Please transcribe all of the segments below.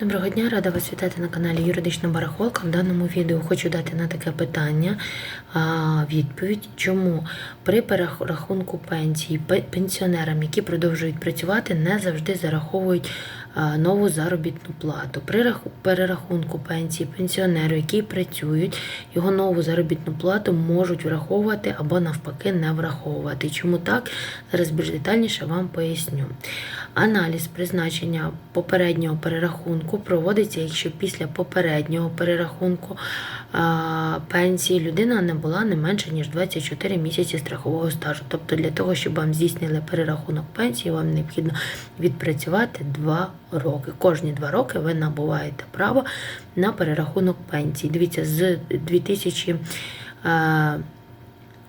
Доброго дня, рада вас вітати на каналі Юридична Барахолка. В даному відео хочу дати на таке питання відповідь, чому при перерахунку пенсії пенсіонерам, які продовжують працювати, не завжди зараховують нову заробітну плату. При перерахунку пенсії пенсіонеру, які працюють, його нову заробітну плату можуть враховувати або навпаки не враховувати. Чому так? Зараз більш детальніше вам поясню. Аналіз призначення попереднього перерахунку проводиться, якщо після попереднього перерахунку пенсії людина не була не менше ніж 24 місяці страхового стажу. Тобто для того, щоб вам здійснили перерахунок пенсії, вам необхідно відпрацювати 2 роки. Кожні 2 роки ви набуваєте право на перерахунок пенсії. Дивіться, з 2000 а,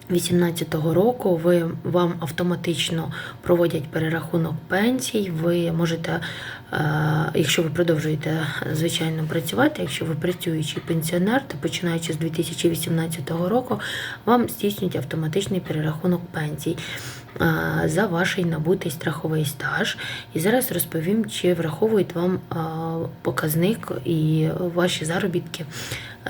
2018 року ви вам автоматично проводять перерахунок пенсій. Ви можете, е, якщо ви продовжуєте звичайно працювати, якщо ви працюючий пенсіонер, то починаючи з 2018 року, вам здійснюють автоматичний перерахунок пенсій е, за ваш набутий страховий стаж. І зараз розповім, чи враховують вам е, показник і ваші заробітки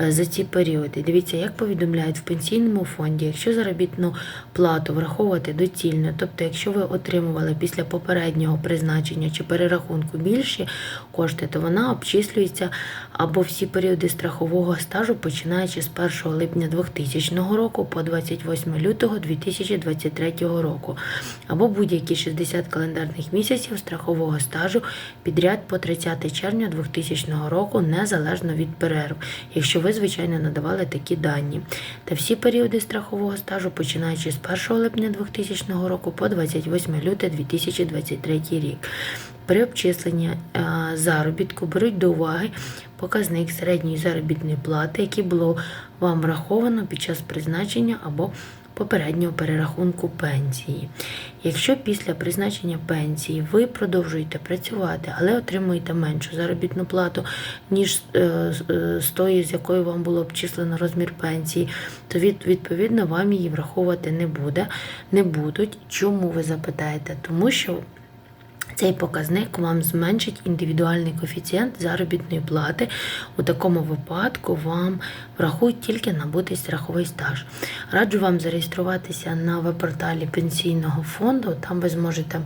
за ці періоди. Дивіться, як повідомляють в пенсійному фонді, якщо заробітну плату враховувати доцільно, тобто, якщо ви отримували після попереднього призначення чи перерахунку більші кошти, то вона обчислюється або всі періоди страхового стажу, починаючи з 1 липня 2000 року по 28 лютого 2023 року, або будь-які 60 календарних місяців страхового стажу підряд по 30 червня 2000 року, незалежно від перерв, якщо ви, звичайно, надавали такі дані. Та всі періоди страхового стажу, починаючи з 1 липня 2000 року по 28 лютого 2023 рік. При обчисленні е, заробітку беруть до уваги показник середньої заробітної плати, який було вам враховано під час призначення або попереднього перерахунку пенсії. Якщо після призначення пенсії ви продовжуєте працювати, але отримуєте меншу заробітну плату, ніж е, з- е, тої, з якої вам було обчислено розмір пенсії, то від, відповідно вам її враховувати не буде, не будуть. Чому ви запитаєте? Тому що цей показник вам зменшить індивідуальний коефіцієнт заробітної плати. У такому випадку вам врахують тільки набутий страховий стаж. Раджу вам зареєструватися на веб-порталі пенсійного фонду. Там ви зможете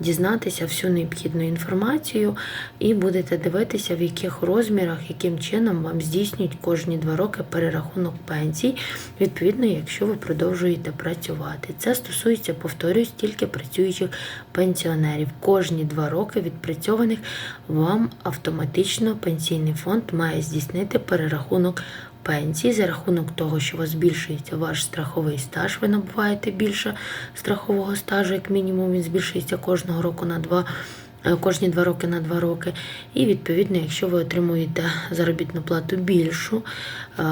дізнатися всю необхідну інформацію і будете дивитися, в яких розмірах, яким чином вам здійснюють кожні два роки перерахунок пенсій, відповідно, якщо ви продовжуєте працювати. Це стосується, повторюсь, тільки працюючих пенсіонерів. Кожні два роки відпрацьованих вам автоматично пенсійний фонд має здійснити перерахунок пенсії за рахунок того, що у вас збільшується ваш страховий стаж, ви набуваєте більше страхового стажу, як мінімум, він збільшується кожного року на два. е, Кожні два роки на два роки, і відповідно, якщо ви отримуєте заробітну плату більшу, е,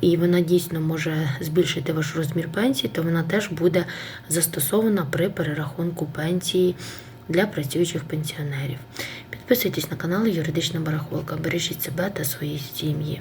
і вона дійсно може збільшити ваш розмір пенсії, то вона теж буде застосована при перерахунку пенсії для працюючих пенсіонерів. Підписуйтесь на канал Юридична Барахолка, бережіть себе та свої сім'ї.